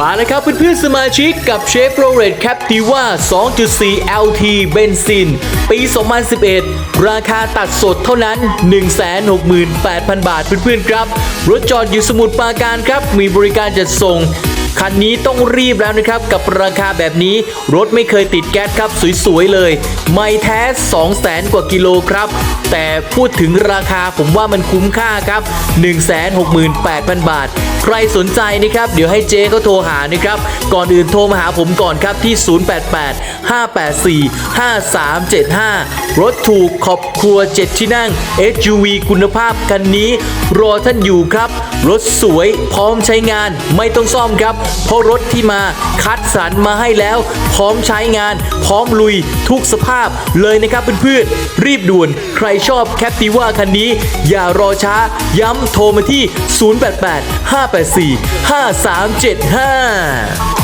มาแล้วครับเพื่อนๆสมาชิกกับเชฟโรเลตแคปติว่า2.4 LT เบนซิน ปี 2011 ราคาตัดสดเท่านั้น 168,000 บาทเพื่อนๆครับ รถจอดอยู่สมุทรปราการครับ มีบริการจัดส่ง คันนี้ต้องรีบแล้วนะครับ กับราคาแบบนี้รถไม่เคยติดแก๊สครับสวยๆเลย ไม่แท้ 200,000กว่ากิโลครับ แต่พูดถึงราคาผมว่ามันคุ้มค่าครับ 168,000 บาท ใครสนใจนะครับ เดี๋ยวให้เจ๊เขาโทรหานะครับ ก่อนอื่นโทรมาหาผมก่อนครับที่ 088 584 5375 รถถูกขอบครัว 7 ที่นั่ง SUV คุณภาพคันนี้ รอท่านอยู่ครับ รถสวยพร้อมใช้งานไม่ต้องซ่อมครับเพราะรถที่มาคัดสรรมาให้แล้ว พร้อมใช้งาน พร้อมลุยทุกสภาพเลยนะครับเพื่อนๆรีบด่วนใครชอบแคปติว่าคันนี้ อย่ารอช้าย้ำโทรมาที่ 088 584 5375